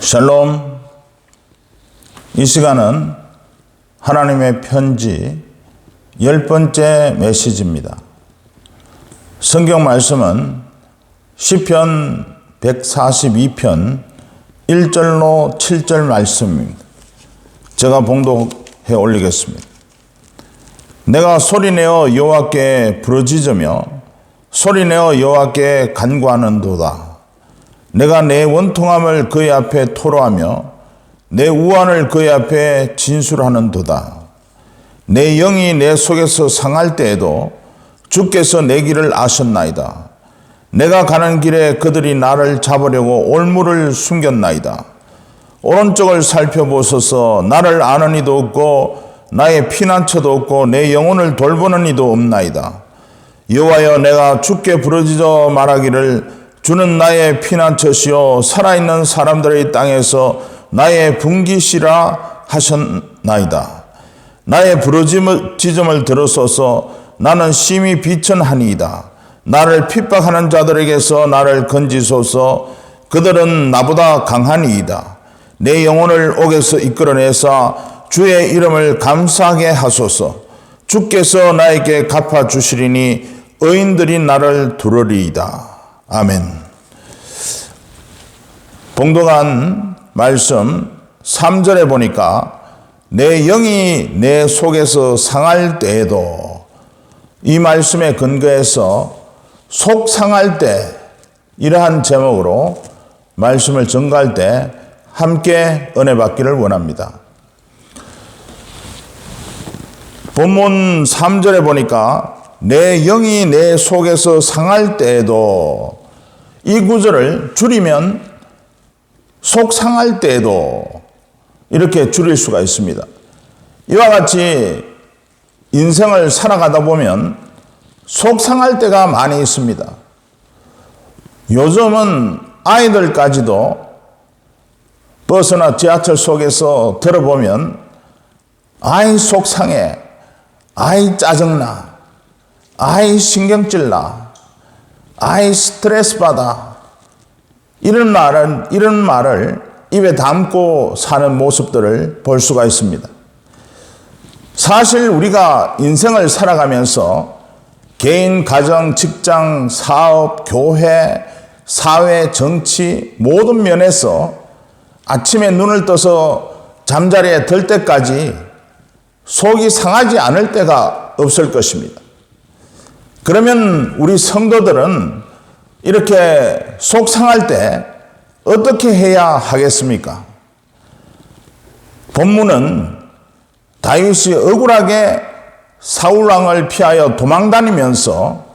샬롬. 이 시간은 하나님의 편지 열 번째 메시지입니다. 성경 말씀은 시편 142편 1절로 7절 말씀입니다. 제가 봉독해 올리겠습니다. 내가 소리내어 여호와께 부르짖으며 소리내어 여호와께 간구하는도다. 내가 내 원통함을 그의 앞에 토로하며 내 우환을 그의 앞에 진술하는도다. 내 영이 내 속에서 상할 때에도 주께서 내 길을 아셨나이다. 내가 가는 길에 그들이 나를 잡으려고 올무를 숨겼나이다. 오른쪽을 살펴보소서 나를 아는 이도 없고 나의 피난처도 없고 내 영혼을 돌보는 이도 없나이다. 여호와여 내가 주께 부르짖어 말하기를 주는 나의 피난처시요 살아있는 사람들의 땅에서 나의 분기시라 하셨나이다. 나의 부르짖음을 들으소서 나는 심히 비천하니이다. 나를 핍박하는 자들에게서 나를 건지소서 그들은 나보다 강하니이다. 내 영혼을 옥에서 이끌어내사 주의 이름을 감사하게 하소서. 주께서 나에게 갚아 주시리니 의인들이 나를 두르리이다. 아멘. 봉독한 말씀 3절에 보니까 내 영이 내 속에서 상할 때에도 이 말씀에 근거해서 속 상할 때 이러한 제목으로 말씀을 전가할 때 함께 은혜 받기를 원합니다. 본문 3절에 보니까 내 영이 내 속에서 상할 때에도 이 구절을 줄이면 속 상할 때에도 이렇게 줄일 수가 있습니다. 이와 같이 인생을 살아가다 보면 속 상할 때가 많이 있습니다. 요즘은 아이들까지도 버스나 지하철 속에서 들어보면 아이 속상해, 아이 짜증나, 아이 신경질 나, 아이 스트레스 받아. 이런 말을, 이런 말을 입에 담고 사는 모습들을 볼 수가 있습니다. 사실 우리가 인생을 살아가면서 개인, 가정, 직장, 사업, 교회, 사회, 정치 모든 면에서 아침에 눈을 떠서 잠자리에 들 때까지 속이 상하지 않을 때가 없을 것입니다. 그러면 우리 성도들은 이렇게 속 상할 때 어떻게 해야 하겠습니까? 본문은 다윗이 억울하게 사울왕을 피하여 도망다니면서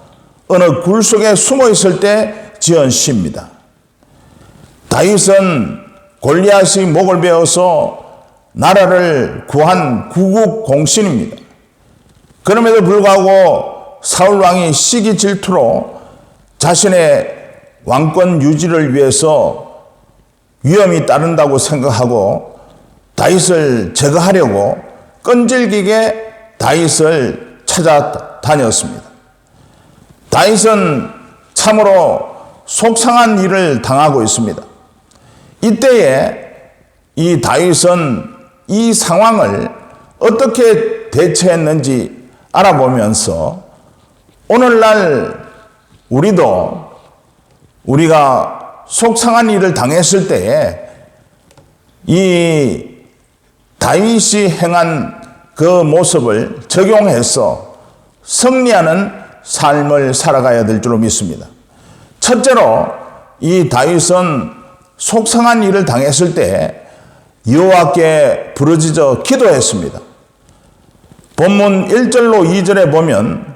어느 굴 속에 숨어 있을 때 지은 시입니다. 다윗은 골리앗이 목을 베어서 나라를 구한 구국 공신입니다. 그럼에도 불구하고 사울 왕이 시기 질투로 자신의 왕권 유지를 위해서 위험이 따른다고 생각하고 다윗을 제거하려고 끈질기게 다윗을 찾아다녔습니다. 다윗은 참으로 속상한 일을 당하고 있습니다. 이때에 이 다윗은 이 상황을 어떻게 대처했는지 알아보면서 오늘날 우리도 우리가 속상한 일을 당했을 때에 이 다윗이 행한 그 모습을 적용해서 승리하는 삶을 살아가야 될 줄로 믿습니다. 첫째로 이 다윗은 속상한 일을 당했을 때 여호와께 부르짖어 기도했습니다. 본문 1절로 2절에 보면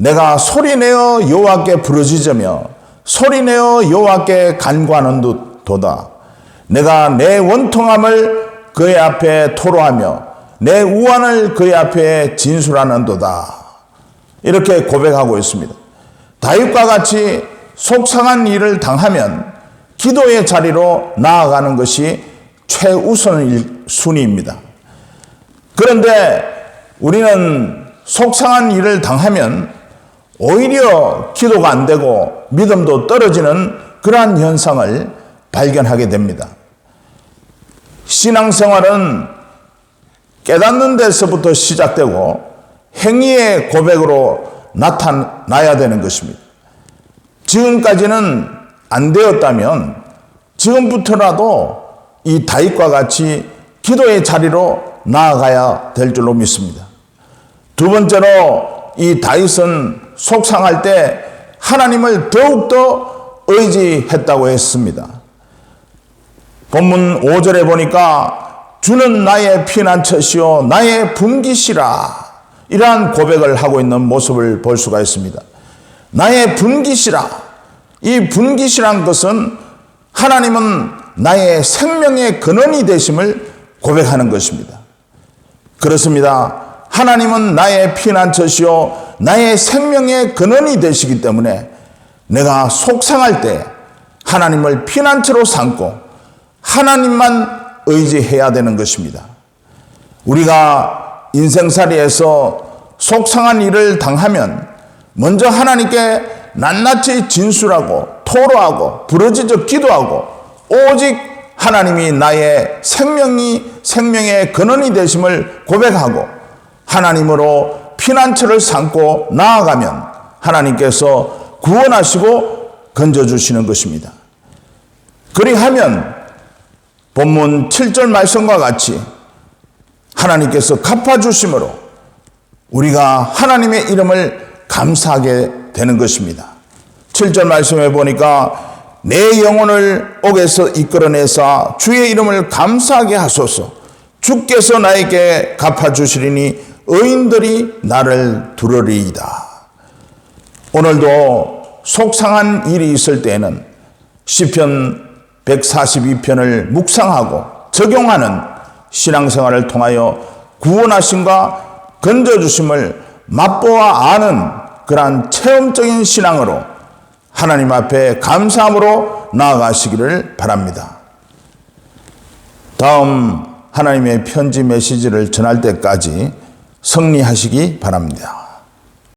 내가 소리내어 여호와께 부르짖으며 소리내어 여호와께 간구하는 도다. 내가 내 원통함을 그의 앞에 토로하며 내 우환을 그의 앞에 진술하는 도다. 이렇게 고백하고 있습니다. 다윗과 같이 속상한 일을 당하면 기도의 자리로 나아가는 것이 최우선 순위입니다. 그런데 우리는 속상한 일을 당하면 오히려 기도가 안 되고 믿음도 떨어지는 그러한 현상을 발견하게 됩니다. 신앙생활은 깨닫는 데서부터 시작되고 행위의 고백으로 나타나야 되는 것입니다. 지금까지는 안 되었다면 지금부터라도 이 다윗과 같이 기도의 자리로 나아가야 될 줄로 믿습니다. 두 번째로 이 다윗은 속상할 때 하나님을 더욱더 의지했다고 했습니다. 본문 5절에 보니까 주는 나의 피난처시요 나의 분기시라 이러한 고백을 하고 있는 모습을 볼 수가 있습니다. 나의 분기시라 이 분기시란 것은 하나님은 나의 생명의 근원이 되심을 고백하는 것입니다. 그렇습니다. 하나님은 나의 피난처시요 나의 생명의 근원이 되시기 때문에 내가 속상할 때 하나님을 피난처로 삼고 하나님만 의지해야 되는 것입니다. 우리가 인생살이에서 속상한 일을 당하면 먼저 하나님께 낱낱이 진술하고 토로하고 부러지적 기도하고 오직 하나님이 나의 생명이 생명의 근원이 되심을 고백하고 하나님으로 피난처를 삼고 나아가면 하나님께서 구원하시고 건져주시는 것입니다. 그리하면 본문 7절 말씀과 같이 하나님께서 갚아주심으로 우리가 하나님의 이름을 감사하게 되는 것입니다. 7절 말씀에 보니까 내 영혼을 옥에서 이끌어내사 주의 이름을 감사하게 하소서 주께서 나에게 갚아주시리니 의인들이 나를 두려리이다. 오늘도 속상한 일이 있을 때에는 시편 142편을 묵상하고 적용하는 신앙생활을 통하여 구원하심과 건져주심을 맛보아 아는 그러한 체험적인 신앙으로 하나님 앞에 감사함으로 나아가시기를 바랍니다. 다음 하나님의 편지 메시지를 전할 때까지 승리하시기 바랍니다.